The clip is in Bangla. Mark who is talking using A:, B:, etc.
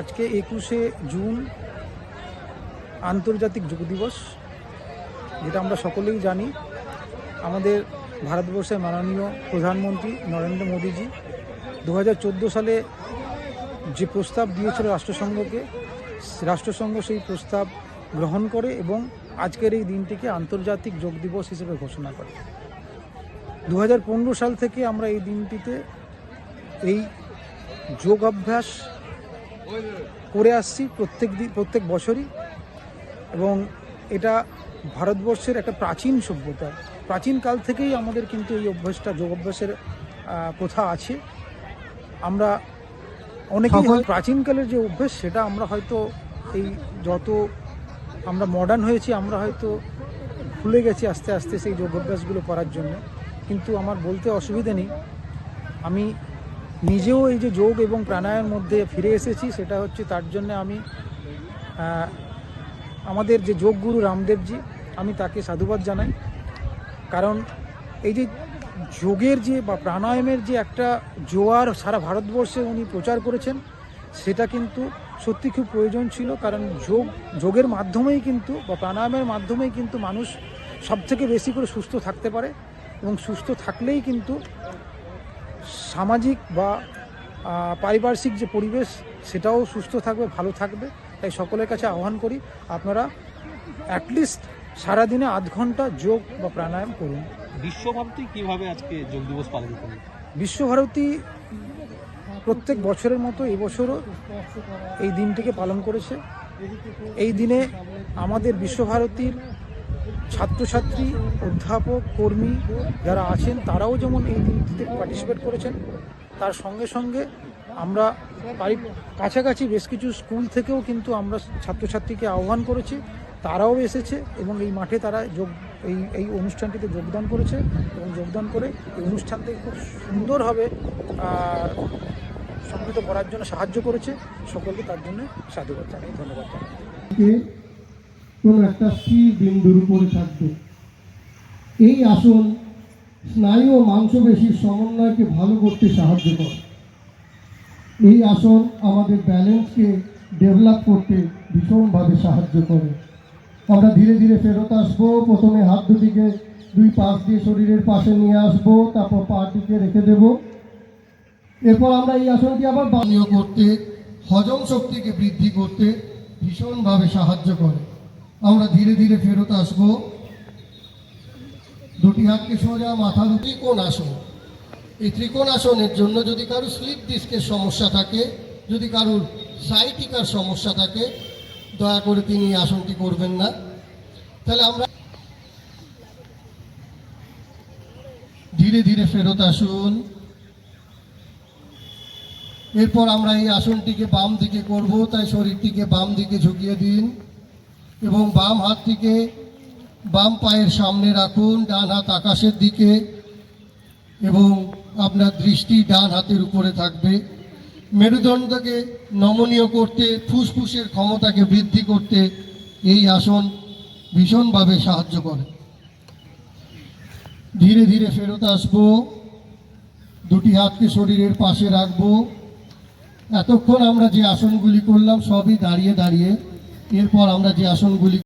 A: আজকে একুশে জুন আন্তর্জাতিক যোগ দিবস, যেটা আমরা সকলেই জানি। আমাদের ভারতবর্ষের মাননীয় প্রধানমন্ত্রী নরেন্দ্র মোদীজি দু হাজার চোদ্দ সালে যে প্রস্তাব দিয়েছিল রাষ্ট্রসংঘকে, রাষ্ট্রসংঘ সেই প্রস্তাব গ্রহণ করে এবং আজকের এই দিনটিকে আন্তর্জাতিক যোগ দিবস হিসেবে ঘোষণা করে। দু হাজার পনেরো সাল থেকে আমরা এই দিনটিতে এই যোগ অভ্যাস করে আসছি প্রত্যেক দিন প্রত্যেক বছরই। এবং এটা ভারতবর্ষের একটা প্রাচীন সভ্যতা। প্রাচীনকাল থেকেই আমাদের কিন্তু এই অভ্যাসটা যোগ অভ্যাসের প্রথা আছে। আমরা অনেকেই প্রাচীনকালের যে অভ্যাস সেটা আমরা হয়তো এই যত আমরা মডার্ন হয়েছি আমরা হয়তো ভুলে গেছি আস্তে আস্তে সেই যোগ অভ্যাসগুলো করার জন্য। কিন্তু আমার বলতে অসুবিধে নেই। আমি নিজেও এই যে যোগ এবং প্রাণায়ামের মধ্যে ফিরে এসেছি, সেটা হচ্ছে তার জন্য আমি আমাদের যে যোগগুরু রামদেবজি, আমি তাকে সাধুবাদ জানাই। কারণ এই যে যোগের যে বা প্রাণায়ামের যে একটা জোয়ার সারা ভারতবর্ষে উনি প্রচার করেছেন, সেটা কিন্তু সত্যি খুব প্রয়োজন ছিল। কারণ যোগ, যোগের মাধ্যমেই কিন্তু বা প্রাণায়ামের মাধ্যমেই কিন্তু মানুষ সবথেকে বেশি করে সুস্থ থাকতে পারে এবং সুস্থ থাকলেই কিন্তু সামাজিক বা পারিপার্শ্বিক যে পরিবেশ সেটাও সুস্থ থাকবে ভালো থাকবে। তাই সকলের কাছে আহ্বান করি আপনারা অ্যাটলিস্ট সারাদিনে আধ ঘণ্টা যোগ বা প্রাণায়াম করুন।
B: বিশ্বভারতী কীভাবে আজকে যোগ দিবস পালন করবে
A: বিশ্বভারতী প্রত্যেক বছরের মতো এবছরও এই দিনটিকে পালন করেছে। এই দিনে আমাদের বিশ্বভারতীর ছাত্রছাত্রী, অধ্যাপক, কর্মী যারা আছেন, তারাও যেমন এই দিনটিতে পার্টিসিপেট করেছেন, তার সঙ্গে সঙ্গে আমরা কাছাকাছি বেশ কিছু স্কুল থেকেও কিন্তু আমরা ছাত্রছাত্রীকে আহ্বান করেছি। তারাও এসেছে এবং এই মাঠে তারা যোগ, এই এই অনুষ্ঠানটিতে যোগদান করেছে এবং যোগদান করে এই অনুষ্ঠানটিকে খুব সুন্দরভাবে সম্মিলিত করার জন্য সাহায্য করেছে। সকলকে তার জন্য সাধুবাদ জানাই, ধন্যবাদ জানাই।
C: কোনো একটা স্থির বিন্দুর উপরে থাকবে। এই আসন স্নায়ু ও মাংসপেশির সমন্বয়কে ভালো করতে সাহায্য করে। এই আসন আমাদের ব্যালেন্সকে ডেভেলপ করতে ভীষণভাবে সাহায্য করে। আমরা ধীরে ধীরে ফেরত আসব, প্রথমে হাত দুটিকে দুই পাশ দিয়ে শরীরের পাশে নিয়ে আসব, তারপর পাটিকে রেখে দেবো। এরপর আমরা এই আসনটি আবার বানীয় করতে, হজম শক্তিকে বৃদ্ধি করতে ভীষণভাবে সাহায্য করে। আমরা ধীরে ধীরে ফেরত আসব। দুটি হাতকে সোজা মাথার ত্রিকোণ আসন এই ত্রিকোণ আসনের জন্য যদি কারও স্লিপ ডিস্কের সমস্যা থাকে, যদি কারোর সাইটিকার সমস্যা থাকে, দয়া করে তিনি আসনটি করবেন না। তাহলে আমরা ধীরে ধীরে ফেরত আসুন। এরপর আমরা এই আসনটিকে বাম দিকে করব, তাই শরীরটিকে বাম দিকে ঝুঁকিয়ে দিন। এবং বাম হাতটিকে বাম পায়ের সামনে রাখুন, ডান হাত আকাশের দিকে এবং আপনার দৃষ্টি ডান হাতের উপরে থাকবে। মেরুদণ্ডকে নমনীয় করতে, ফুসফুসের ক্ষমতাকে বৃদ্ধি করতে এই আসন ভীষণভাবে সাহায্য করে। ধীরে ধীরে ফেরত আসব, দুটি হাতকে শরীরের পাশে রাখব। এতক্ষণ আমরা যে আসনগুলি করলাম, সবই দাঁড়িয়ে দাঁড়িয়ে এরপর আমরা যে আসনগুলি